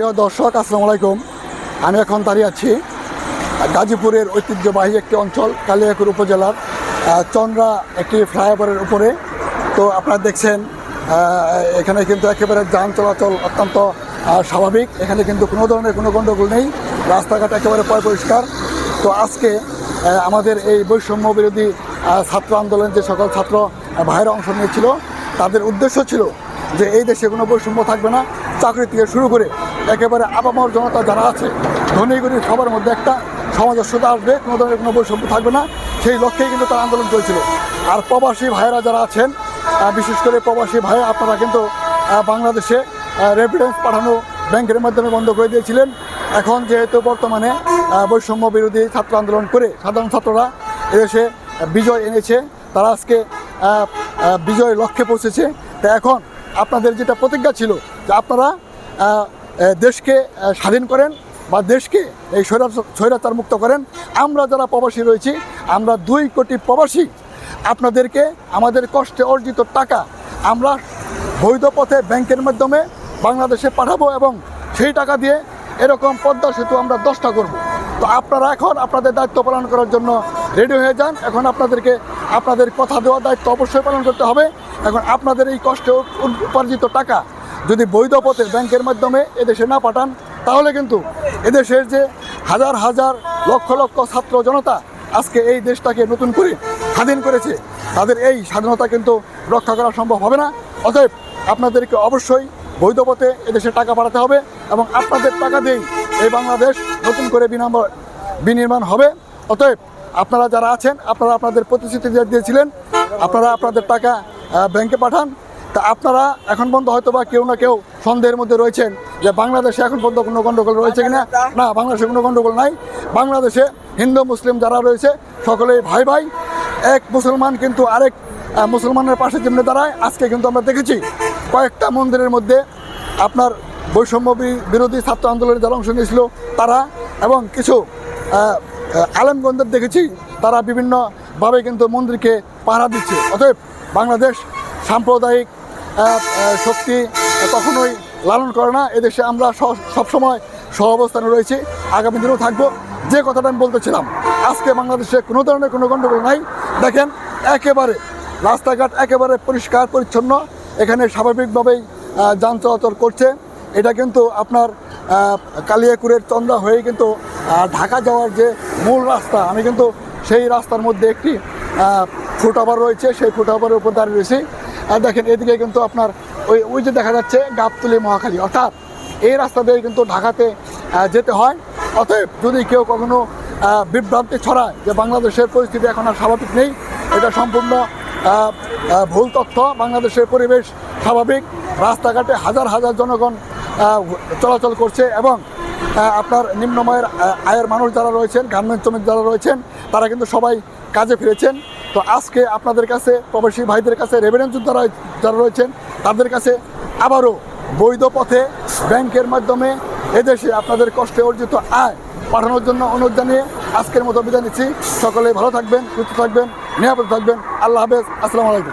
প্রিয় দর্শক আসসালামু আলাইকুম। আমি এখন দাঁড়িয়ে আছি গাজীপুরের ঐতিহ্যবাহী একটি অঞ্চল কালিয়াকুর উপজেলার চন্দ্রা একটি ফ্লাইওভারের উপরে। তো আপনারা দেখছেন এখানে কিন্তু একেবারে যান চলাচল অত্যন্ত স্বাভাবিক। এখানে কিন্তু কোনো ধরনের কোনো গণ্ডগোল নেই। রাস্তাঘাট একেবারে পয় পরিষ্কার। তো আজকে আমাদের এই বৈষম্য বিরোধী ছাত্র আন্দোলনের যে সকল ছাত্র আহ, ভাইয়েরা অংশ নিয়েছিল তাদের উদ্দেশ্য ছিল যে এই দেশে কোনো বৈষম্য থাকবে না। চাকরি থেকে শুরু করে একেবারে আপামর জনতা যারা আছে ধনী সবার মধ্যে একটা সামঞ্জস্যতা আসবে, কোনো ধরনের কোনো বৈষম্য থাকবে না। সেই লক্ষ্যেই কিন্তু তারা আন্দোলন করেছিল আর প্রবাসী ভাইয়েরা যারা আছেন বিশেষ করে প্রবাসী ভাই আপনারা কিন্তু বাংলাদেশে রেভিডেন্স পাঠানো ব্যাংকের মাধ্যমে বন্ধ করে দিয়েছিলেন। এখন যেহেতু বর্তমানে বৈষম্য বিরোধী ছাত্র আন্দোলন করে সাধারণ ছাত্ররা এদেশে বিজয় এনেছে, তারা আজকে বিজয় লক্ষ্যে পৌঁছেছে। তা এখন আপনাদের যেটা প্রতিজ্ঞা ছিল, যে আপনারা দেশকে স্বাধীন করেন বা দেশকে এই স্বৈরা- স্বৈরাচার মুক্ত করেন, আমরা যারা প্রবাসী রয়েছি, আমরা দুই কোটি প্রবাসী। আপনাদেরকে আমাদের কষ্টে অর্জিত টাকা আমরা বৈধ পথে ব্যাংকের মাধ্যমে বাংলাদেশে পাঠাবো এবং সেই টাকা দিয়ে এরকম পদ্মা সেতু আমরা দশটা করব। তো আপনারা এখন আপনাদের দায়িত্ব পালন করার জন্য রেডি হয়ে যান। এখন আপনাদেরকে, আপনাদের কথা দেওয়ার দায়িত্ব অবশ্যই পালন করতে হবে। এখন আপনাদের এই কষ্টে উপার্জিত টাকা যদি বৈধ পথে ব্যাংকের মাধ্যমে এদেশে না পাঠান, তাহলে কিন্তু এদেশের যে হাজার হাজার লক্ষ লক্ষ ছাত্র জনতা আজকে এই দেশটাকে নতুন করে স্বাধীন করেছে, তাদের এই স্বাধীনতা কিন্তু রক্ষা করা সম্ভব হবে না। অতএব আপনাদেরকে অবশ্যই বৈধ পথে এদেশে টাকা পাঠাতে হবে এবং আপনাদের টাকা দিয়েই এই বাংলাদেশ নতুন করে বিনাম- বিনির্মাণ হবে। অতএব আপনারা যারা আছেন, আপনারা আপনাদের প্রতিশ্রুতি দিয়ে দিয়েছিলেন, আপনারা আপনাদের টাকা ব্যাংকে পাঠান। তা আপনারা এখন পর্যন্ত হয়তো বা কেউ না কেউ সন্দেহের মধ্যে রয়েছেন যে বাংলাদেশে এখন পর্যন্ত কোনো গণ্ডগোল রয়েছে কিনা? না বাংলাদেশে কোনো গণ্ডগোল নাই। বাংলাদেশে হিন্দু মুসলিম যারা রয়েছে সকলেই ভাই ভাই। এক মুসলমান কিন্তু আরেক মুসলমানের পাশে যেমনি দাঁড়ায় আজকে কিন্তু আমরা দেখেছি কয়েকটা মন্দিরের মধ্যে আপনার বৈষম্য বিরোধী ছাত্র আন্দোলনে যারা অংশ নিয়েছিল তারা এবং কিছু আলেমগঞ্জের দেখেছি তারা বিভিন্নভাবে কিন্তু মন্দিরকে পাহারা দিচ্ছে। অতএব বাংলাদেশ সাম্প্রদায়িক শক্তি কখনোই লালন করে না। এদেশে আমরা সবসময় সহ অবস্থানে রয়েছি। আগামী দিনেও থাকব। যে কথাটা আমি বলতেছিলাম, আজকে বাংলাদেশে কোনো ধরনের কোনো গণ্ডগোল নাই। দেখেন, একেবারে রাস্তাঘাট একেবারে পরিষ্কার, পরিচ্ছন্ন। এখানে স্বাভাবিকভাবেই যান চলাচল করছে। এটা কিন্তু আপনার কালিয়াকুরের চন্দ্রা হয়ে কিন্তু ঢাকা যাওয়ার যে মূল রাস্তা, আমি কিন্তু সেই রাস্তার মধ্যে একটি ফুট ওভার রয়েছে। সেই ফুট ওভারের উপর দাঁড়িয়ে রয়েছি। আর দেখেন এদিকে কিন্তু আপনার ওই ওই যে দেখা যাচ্ছে গাবতলি মহাখালী। অর্থাৎ এই রাস্তা দিয়ে কিন্তু ঢাকাতে যেতে হয়। অতএব যদি কেউ কখনো বিভ্রান্তি ছড়ায় যে বাংলাদেশের পরিস্থিতি এখন আর স্বাভাবিক নেই, এটা সম্পূর্ণ ভুল তথ্য। বাংলাদেশের পরিবেশ স্বাভাবিক। রাস্তাঘাটে হাজার হাজার জনগণ চলাচল করছে এবং আপনার নিম্নময়ের আয়ের মানুষ যারা রয়েছেন গার্মেন্ট শ্রমিক যারা রয়েছেন, তারা কিন্তু সবাই কাজে ফিরেছেন। তো আজকে আপনাদের কাছে, প্রবাসী ভাইদের কাছে রেভিনিউ যারা যারা রয়েছেন, তাদের কাছে আবারও বৈধ পথে ব্যাংকের মাধ্যমে এদেশে আপনাদের কষ্টে অর্জিত আয় পাঠানোর জন্য অনুরোধ জানিয়ে আজকের মতো বিদায় নিচ্ছি। সকলে ভালো থাকবেন, সুস্থ থাকবেন, নিরাপদ থাকবেন। আল্লাহ হাফেজ। আসসালামু আলাইকুম।